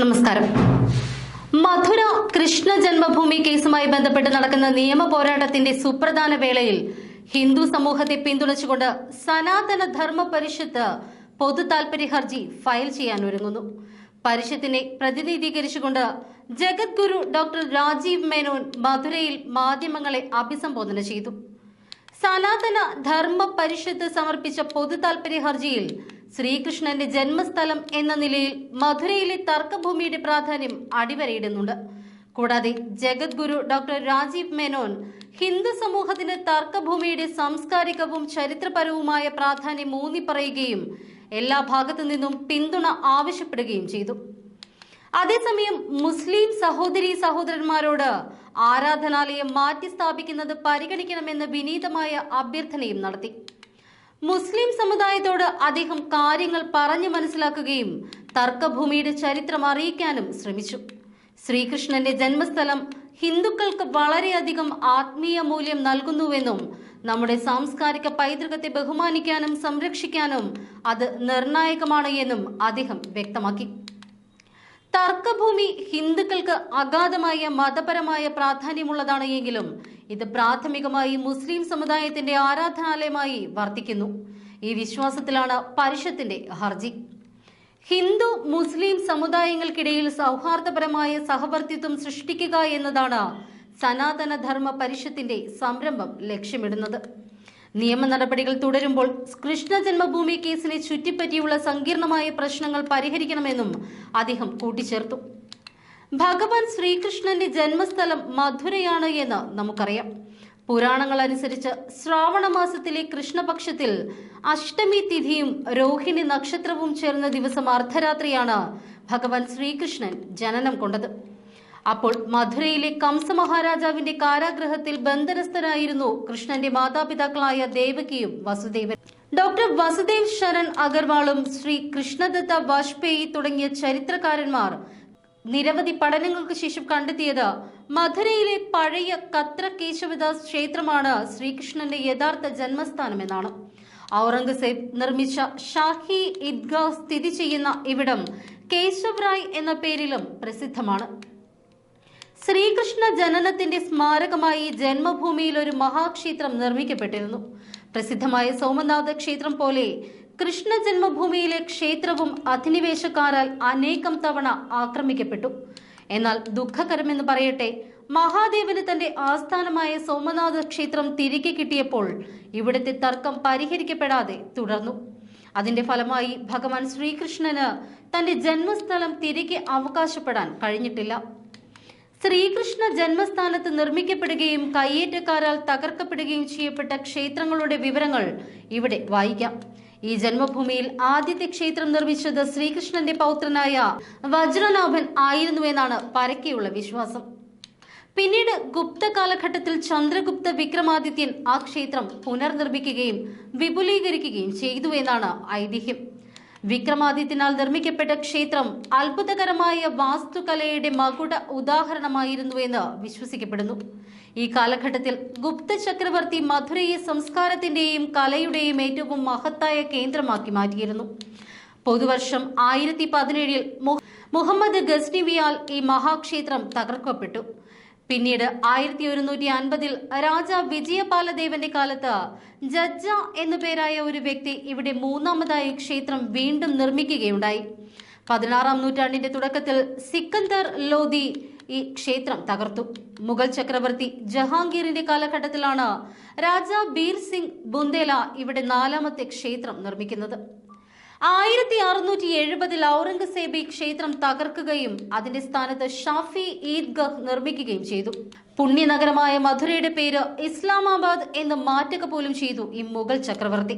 നമസ്കാരം. മധുര കൃഷ്ണ ജന്മഭൂമി കേസുമായി ബന്ധപ്പെട്ട് നടക്കുന്ന നിയമ പോരാട്ടത്തിന്റെ സുപ്രധാന വേളയിൽ ഹിന്ദു സമൂഹത്തെ പിന്തുണച്ചുകൊണ്ട് സനാതന ധർമ്മ പരിഷത്ത് പൊതു താൽപര്യ ഹർജി ഫയൽ ചെയ്യാൻ ഒരുങ്ങുന്നു. പരിഷത്തിനെ പ്രതിനിധീകരിച്ചുകൊണ്ട് ജഗദ്ഗുരു ഡോക്ടർ രാജീവ് മേനോൻ മധുരയിൽ മാധ്യമങ്ങളെ അഭിസംബോധന ചെയ്തു. സനാതന ധർമ്മ പരിഷത്ത് സമർപ്പിച്ച പൊതു താൽപര്യ ഹർജിയിൽ ശ്രീകൃഷ്ണന്റെ ജന്മസ്ഥലം എന്ന നിലയിൽ മധുരയിലെ തർക്കഭൂമിയുടെ പ്രാധാന്യം അടിവരയിടുന്നുണ്ട്. കൂടാതെ ജഗദ്ഗുരു ഡോക്ടർ രാജീവ് മേനോൻ ഹിന്ദു സമൂഹത്തിന് തർക്കഭൂമിയുടെ സാംസ്കാരികവും ചരിത്രപരവുമായ പ്രാധാന്യം ഊന്നിപ്പറയുകയും എല്ലാ ഭാഗത്തു നിന്നും പിന്തുണ ആവശ്യപ്പെടുകയും ചെയ്തു. അതേസമയം മുസ്ലിം സഹോദരി സഹോദരന്മാരോട് ആരാധനാലയം മാറ്റി സ്ഥാപിക്കുന്നത് പരിഗണിക്കണമെന്ന് വിനീതമായ അഭ്യർത്ഥനയും നടത്തി. മുസ്ലിം സമുദായത്തോട് അദ്ദേഹം കാര്യങ്ങൾ പറഞ്ഞു മനസ്സിലാക്കുകയും തർക്കഭൂമിയുടെ ചരിത്രം അറിയിക്കാനും ശ്രമിച്ചു. ശ്രീകൃഷ്ണന്റെ ജന്മസ്ഥലം ഹിന്ദുക്കൾക്ക് വളരെയധികം ആത്മീയ മൂല്യം നൽകുന്നുവെന്നും നമ്മുടെ സാംസ്കാരിക പൈതൃകത്തെ ബഹുമാനിക്കാനും സംരക്ഷിക്കാനും അത് നിർണായകമാണ് എന്നും അദ്ദേഹം വ്യക്തമാക്കി. തർക്കഭൂമി ഹിന്ദുക്കൾക്ക് അഗാധമായ മതപരമായ പ്രാധാന്യമുള്ളതാണ് എങ്കിലും ഇത് പ്രാഥമികമായി മുസ്ലിം സമുദായത്തിന്റെ ആരാധനാലയമായി വർത്തിക്കുന്നു. ഈ വിശ്വാസത്തിലാണ് പരിഷത്തിന്റെ ഹർജി. ഹിന്ദു മുസ്ലിം സമുദായങ്ങൾക്കിടയിൽ സൗഹാർദ്ദപരമായ സഹവർത്തിത്വം സൃഷ്ടിക്കുക എന്നതാണ് സനാതന ധർമ്മ പരിഷത്തിന്റെ സംരംഭം ലക്ഷ്യമിടുന്നത്. നിയമ നടപടികൾ തുടരുമ്പോൾ കൃഷ്ണ ജന്മഭൂമി കേസിനെ ചുറ്റിപ്പറ്റിയുള്ള സങ്കീർണമായ പ്രശ്നങ്ങൾ പരിഹരിക്കണമെന്നും അദ്ദേഹം കൂട്ടിച്ചേർത്തു. ഭഗവാൻ ശ്രീകൃഷ്ണന്റെ ജന്മസ്ഥലം മധുരയാണ് എന്ന് നമുക്കറിയാം. പുരാണങ്ങൾ അനുസരിച്ച് ശ്രാവണ മാസത്തിലെ കൃഷ്ണപക്ഷത്തിൽ അഷ്ടമി തിഥിയും രോഹിണി നക്ഷത്രവും ചേർന്ന ദിവസം അർദ്ധരാത്രിയാണ് ഭഗവാൻ ശ്രീകൃഷ്ണൻ ജനനം കൊണ്ടത്. അപ്പോൾ മധുരയിലെ കംസ മഹാരാജാവിന്റെ കാരാഗ്രഹത്തിൽ ബന്ധനസ്ഥരായിരുന്നു കൃഷ്ണന്റെ മാതാപിതാക്കളായ ദേവകിയും വസുദേവൻ. ഡോക്ടർ വസുദേവ് ശരൺ അഗർവാളും ശ്രീ കൃഷ്ണദത്ത വാജ്പേയി തുടങ്ങിയ ചരിത്രകാരന്മാർ നിരവധി പഠനങ്ങൾക്ക് ശേഷം കണ്ടെത്തിയത് മധുരയിലെ പഴയ കത്ര കേശവദാസ് ക്ഷേത്രമാണ് ശ്രീകൃഷ്ണന്റെ യഥാർത്ഥ ജന്മസ്ഥാനമെന്നാണ്. ഔറംഗസേബ് നിർമ്മിച്ച ഷാഹി ഇദ്ഗ സ്ഥിതി ചെയ്യുന്ന ഇവിടം കേശവ് റായ് എന്ന പേരിലും പ്രസിദ്ധമാണ്. ശ്രീകൃഷ്ണ ജനനത്തിന്റെ സ്മാരകമായി ജന്മഭൂമിയിൽ ഒരു മഹാക്ഷേത്രം നിർമ്മിക്കപ്പെട്ടിരുന്നു. പ്രസിദ്ധമായ സോമനാഥ ക്ഷേത്രം പോലെ കൃഷ്ണ ജന്മഭൂമിയിലെ ക്ഷേത്രവും അധിനിവേശക്കാരാൽ അനേകം തവണ ആക്രമിക്കപ്പെട്ടു. എന്നാൽ ദുഃഖകരമെന്ന് പറയട്ടെ മഹാദേവന് തന്റെ ആസ്ഥാനമായ സോമനാഥ ക്ഷേത്രം തിരികെ കിട്ടിയപ്പോൾ ഇവിടുത്തെ തർക്കം പരിഹരിക്കപ്പെടാതെ തുടർന്നു. അതിന്റെ ഫലമായി ഭഗവാൻ ശ്രീകൃഷ്ണന് തന്റെ ജന്മസ്ഥലം തിരികെ അവകാശപ്പെടാൻ കഴിഞ്ഞിട്ടില്ല. ശ്രീകൃഷ്ണ ജന്മസ്ഥാനത്ത് നിർമ്മിക്കപ്പെടുകയും കയ്യേറ്റക്കാരാൽ തകർക്കപ്പെടുകയും ചെയ്യപ്പെട്ട ക്ഷേത്രങ്ങളുടെ വിവരങ്ങൾ ഇവിടെ വായിക്കാം. ഈ ജന്മഭൂമിയിൽ ആദ്യത്തെ ക്ഷേത്രം നിർമ്മിച്ചത് ശ്രീകൃഷ്ണന്റെ പൗത്രനായ വജ്രനാഭൻ ആയിരുന്നു എന്നാണ് പരക്കെയുള്ള വിശ്വാസം. പിന്നീട് ഗുപ്ത കാലഘട്ടത്തിൽ ചന്ദ്രഗുപ്ത വിക്രമാദിത്യൻ ആ ക്ഷേത്രം പുനർനിർമ്മിക്കുകയും വിപുലീകരിക്കുകയും ചെയ്തു എന്നാണ് ഐതിഹ്യം. വിക്രമാദിത്യനാൽ നിർമ്മിക്കപ്പെട്ട ക്ഷേത്രം അത്ഭുതകരമായ വാസ്തുകലയുടെ മകുട ഉദാഹരണമായിരുന്നു എന്ന് വിശ്വസിക്കപ്പെടുന്നു. ഈ കാലഘട്ടത്തിൽ ഗുപ്ത ചക്രവർത്തി മധുരയെ സംസ്കാരത്തിന്റെയും കലയുടെയും ഏറ്റവും മഹത്തായ കേന്ദ്രമാക്കി മാറ്റിയിരുന്നു. പൊതുവർഷം ആയിരത്തി പതിനേഴിൽ മുഹമ്മദ് ഗസ്നിവിയാൽ ഈ മഹാക്ഷേത്രം തകർക്കപ്പെട്ടു. പിന്നീട് ആയിരത്തി ഒരുന്നൂറ്റി അൻപതിൽ രാജ വിജയപാലദേവന്റെ കാലത്ത് ജജ്ജ എന്നു പേരായ ഒരു വ്യക്തി ഇവിടെ മൂന്നാമതായി ക്ഷേത്രം വീണ്ടും നിർമ്മിക്കുകയുണ്ടായി. പതിനാറാം നൂറ്റാണ്ടിന്റെ തുടക്കത്തിൽ സിക്കന്ദർ ലോധി ഈ ക്ഷേത്രം തകർത്തു. മുഗൾ ചക്രവർത്തി ജഹാംഗീറിന്റെ കാലഘട്ടത്തിലാണ് രാജ ബീർ സിംഗ് ബുന്ദേല ഇവിടെ നാലാമത്തെ ക്ഷേത്രം നിർമ്മിക്കുന്നത്. ആയിരത്തി അറുന്നൂറ്റി എഴുപതിൽ ഔറംഗസേബ് ക്ഷേത്രം തകർക്കുകയും അതിന്റെ സ്ഥാനത്ത് ഷാഫി ഈദ്ഗഹ് നിർമ്മിക്കുകയും ചെയ്തു. പുണ്യനഗരമായ മധുരയുടെ പേര് ഇസ്ലാമാബാദ് എന്ന് മാറ്റുക പോലും ചെയ്തു ഈ മുഗൾ ചക്രവർത്തി.